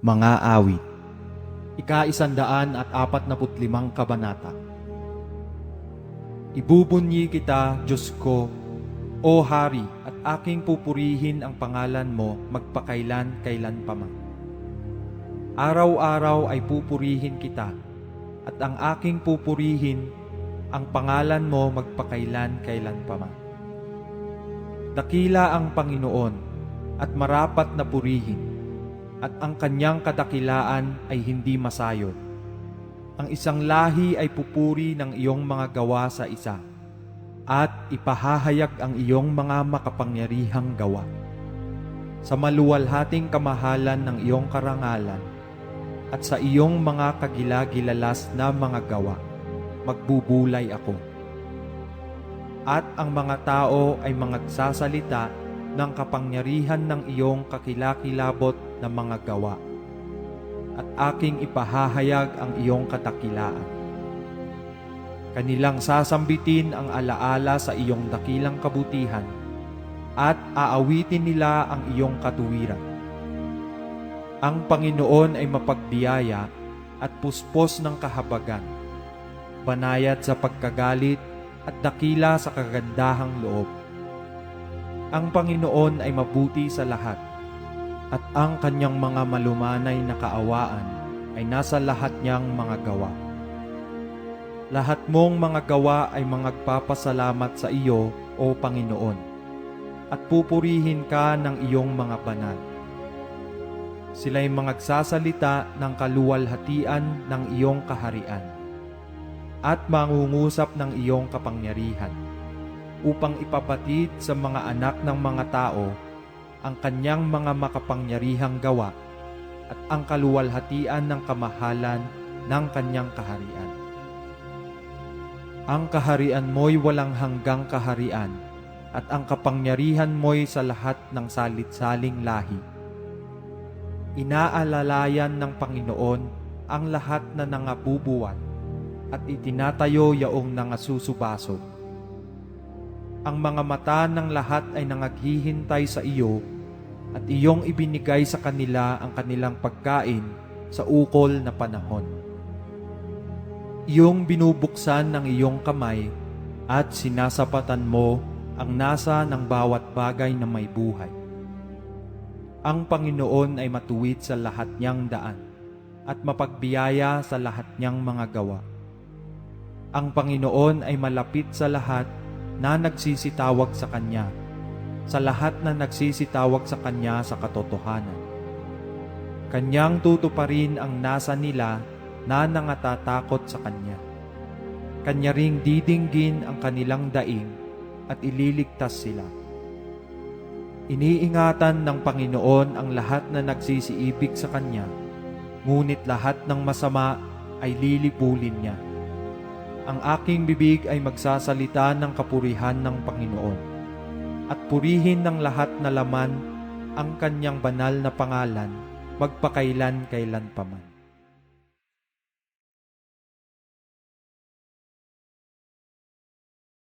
Mga awit Ika-isandaan at apat na putlimang kabanata Ibubunyi kita, Diyos ko, O Hari, at aking pupurihin ang pangalan mo magpakailan kailan pa man. Araw-araw ay pupurihin kita, at ang aking pupurihin ang pangalan mo magpakailan kailan pa man. Dakila ang Panginoon at marapat na purihin, at ang kanyang kadakilaan ay hindi masayod. Ang isang lahi ay pupuri ng iyong mga gawa sa isa, at ipahahayag ang iyong mga makapangyarihang gawa. Sa maluwalhating kamahalan ng iyong karangalan, at sa iyong mga kagilagilalas na mga gawa, magbubulay ako. At ang mga tao ay magsasalita ng kapangyarihan ng iyong kakilakilabot na mga gawa. At aking ipahahayag ang iyong katakilaan. Kanilang sasambitin ang alaala sa iyong dakilang kabutihan at aawitin nila ang iyong katuwiran. Ang Panginoon ay mapagbiyaya at puspos ng kahabagan, banayad sa pagkagalit at dakila sa kagandahang loob. Ang Panginoon ay mabuti sa lahat, at ang kanyang mga malumanay na kaawaan ay nasa lahat niyang mga gawa. Lahat mong mga gawa ay mangagpapasalamat sa iyo, O Panginoon, at pupurihin ka ng iyong mga banal. Sila'y mangagsasalita ng kaluwalhatian ng iyong kaharian at mangungusap ng iyong kapangyarihan upang ipapatid sa mga anak ng mga tao ang kanyang mga makapangyarihang gawa at ang kaluwalhatian ng kamahalan ng kanyang kaharian. Ang kaharian mo'y walang hanggang kaharian at ang kapangyarihan mo'y sa lahat ng salit-saling lahi. Inaalalayan ng Panginoon ang lahat na nangabubuwan at itinatayo yaong nangasusubasog. Ang mga mata ng lahat ay nangaghihintay sa iyo at iyong ibinigay sa kanila ang kanilang pagkain sa ukol na panahon. Iyong binubuksan ng iyong kamay at sinasapatan mo ang nasa ng bawat bagay na may buhay. Ang Panginoon ay matuwid sa lahat niyang daan at mapagbiyaya sa lahat niyang mga gawa. Ang Panginoon ay malapit sa lahat na nagsisitawag sa Kanya, sa lahat na nagsisitawag sa Kanya sa katotohanan. Kanyang tutuparin ang nasa nila na nangatatakot sa Kanya. Kanya ring didinggin ang kanilang daing at ililigtas sila. Iniingatan ng Panginoon ang lahat na nagsisiibig sa Kanya, ngunit lahat ng masama ay lilipulin niya. Ang aking bibig ay magsasalita ng kapurihan ng Panginoon at purihin ng lahat na laman ang kanyang banal na pangalan magpakailan kailan paman.